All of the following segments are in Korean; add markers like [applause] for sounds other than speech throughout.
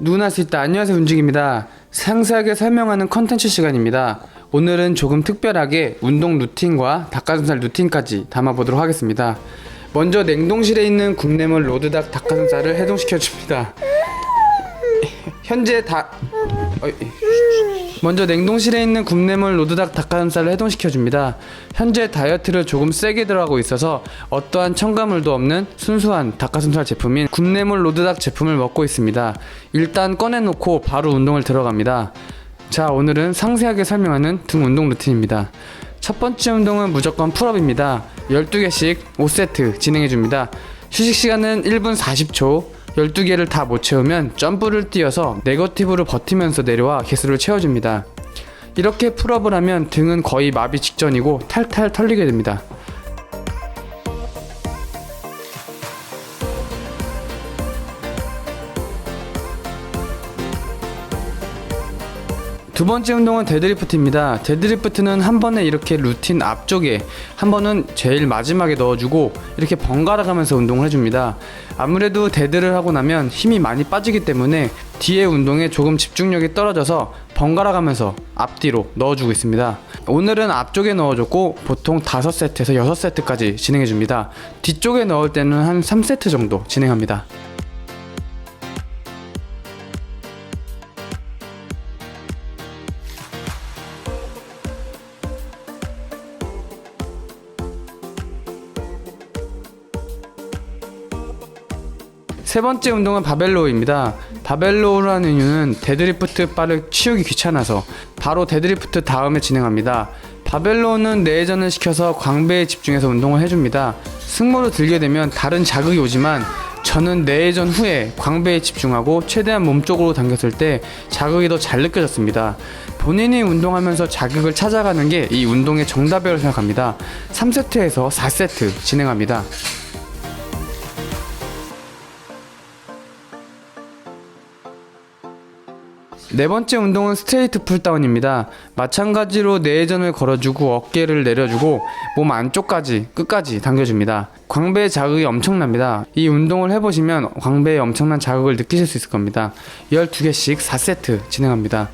누구나 할수 있다. 안녕하세요. 운직입니다. 상세하게 설명하는 컨텐츠 시간입니다. 오늘은 조금 특별하게 운동 루틴과 닭가슴살 루틴까지 담아보도록 하겠습니다. 먼저 냉동실에 있는 굽내물 로드닭 닭가슴살을 해동시켜 줍니다. [laughs] 현재 다 어이, 먼저 냉동실에 있는 굽내물 로드닭 닭가슴살을 해동시켜 줍니다. 현재 다이어트를 조금 세게 들어가고 있어서 어떠한 첨가물도 없는 순수한 닭가슴살 제품인 굽내물 로드닭 제품을 먹고 있습니다. 일단 꺼내놓고 바로 운동을 들어갑니다. 자, 오늘은 상세하게 설명하는 등 운동 루틴입니다. 첫 번째 운동은 무조건 풀업입니다. 12개씩 5세트 진행해 줍니다. 휴식 시간은 1분 40초. 12개를 다 못 채우면 점프를 뛰어서 네거티브로 버티면서 내려와 개수를 채워줍니다. 이렇게 풀업을 하면 등은 거의 마비 직전이고 탈탈 털리게 됩니다. 두 번째 운동은 데드리프트입니다. 데드리프트는 한 번에 이렇게 루틴 앞쪽에 한 번은 제일 마지막에 넣어주고 이렇게 번갈아 가면서 운동을 해줍니다. 아무래도 데드를 하고 나면 힘이 많이 빠지기 때문에 뒤에 운동에 조금 집중력이 떨어져서 번갈아 가면서 앞뒤로 넣어주고 있습니다. 오늘은 앞쪽에 넣어줬고 보통 5세트에서 6세트까지 진행해줍니다. 뒤쪽에 넣을 때는 한 3세트 정도 진행합니다. 세 번째 운동은 바벨로우입니다. 바벨로우라는 이유는 데드리프트 바를 치우기 귀찮아서 바로 데드리프트 다음에 진행합니다. 바벨로우는 내전을 시켜서 광배에 집중해서 운동을 해줍니다. 승모를 들게 되면 다른 자극이 오지만 저는 내전 후에 광배에 집중하고 최대한 몸쪽으로 당겼을 때 자극이 더 잘 느껴졌습니다. 본인이 운동하면서 자극을 찾아가는 게 이 운동의 정답이라고 생각합니다. 3세트에서 4세트 진행합니다. 네 번째 운동은 스트레이트 풀다운입니다. 마찬가지로 내전을 걸어주고 어깨를 내려주고 몸 안쪽까지 끝까지 당겨줍니다. 광배에 자극이 엄청납니다. 이 운동을 해보시면 광배에 엄청난 자극을 느끼실 수 있을 겁니다. 12개씩 4세트 진행합니다.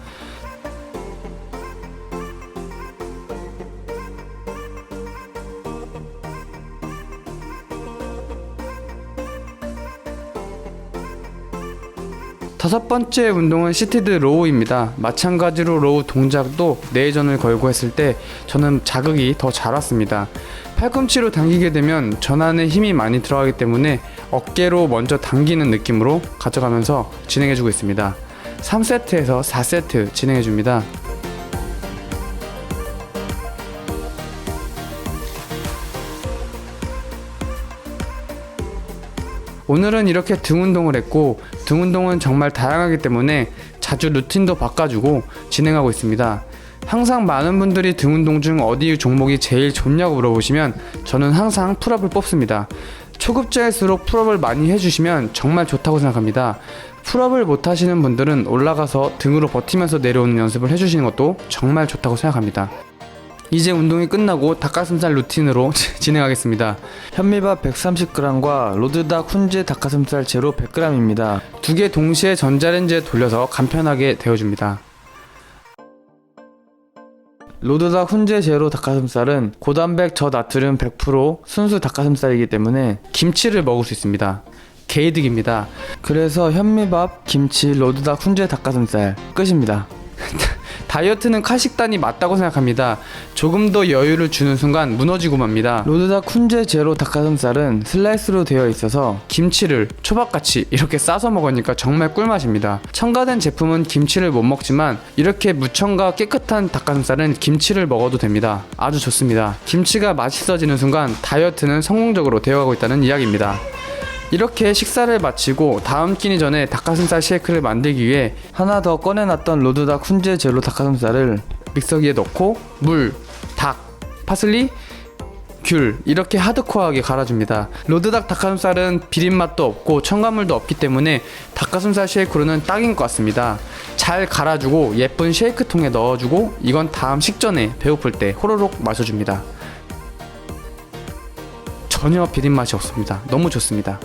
다섯 번째 운동은 시티드 로우입니다. 마찬가지로 로우 동작도 내전을 걸고 했을 때 저는 자극이 더 잘 왔습니다. 팔꿈치로 당기게 되면 전환에 힘이 많이 들어가기 때문에 어깨로 먼저 당기는 느낌으로 가져가면서 진행해주고 있습니다. 3세트에서 4세트 진행해줍니다. 오늘은 이렇게 등 운동을 했고 등 운동은 정말 다양하기 때문에 자주 루틴도 바꿔주고 진행하고 있습니다. 항상 많은 분들이 등 운동 중 어디 종목이 제일 좋냐고 물어보시면 저는 항상 풀업을 뽑습니다. 초급자일수록 풀업을 많이 해주시면 정말 좋다고 생각합니다. 풀업을 못 하시는 분들은 올라가서 등으로 버티면서 내려오는 연습을 해주시는 것도 정말 좋다고 생각합니다. 이제 운동이 끝나고 닭가슴살 루틴으로 [laughs] 진행하겠습니다. 현미밥 130g과 로드닭 훈제 닭가슴살 제로 100g입니다. 두 개 동시에 전자레인지에 돌려서 간편하게 데워줍니다. 로드닭 훈제 제로 닭가슴살은 고단백 저나트륨 100% 순수 닭가슴살이기 때문에 김치를 먹을 수 있습니다. 개이득입니다. 그래서 현미밥, 김치, 로드닭 훈제 닭가슴살 끝입니다. 다이어트는 칼식단이 맞다고 생각합니다. 조금 더 여유를 주는 순간 무너지고 맙니다. 로드닭 훈제 제로 닭가슴살은 슬라이스로 되어 있어서 김치를 초밥같이 이렇게 싸서 먹으니까 정말 꿀맛입니다. 첨가된 제품은 김치를 못 먹지만 이렇게 무첨가 깨끗한 닭가슴살은 김치를 먹어도 됩니다. 아주 좋습니다. 김치가 맛있어지는 순간 다이어트는 성공적으로 되어가고 있다는 이야기입니다. 이렇게 식사를 마치고 다음 끼니 전에 닭가슴살 쉐이크를 만들기 위해 하나 더 꺼내놨던 로드닭 훈제 제로 닭가슴살을 믹서기에 넣고 물, 닭, 파슬리, 귤 이렇게 하드코어하게 갈아줍니다. 로드닭 닭가슴살은 비린맛도 없고 첨가물도 없기 때문에 닭가슴살 쉐이크로는 딱인 것 같습니다. 잘 갈아주고 예쁜 쉐이크통에 넣어주고 이건 다음 식전에 배고플 때 호로록 마셔줍니다. 전혀 비린맛이 없습니다. 너무 좋습니다.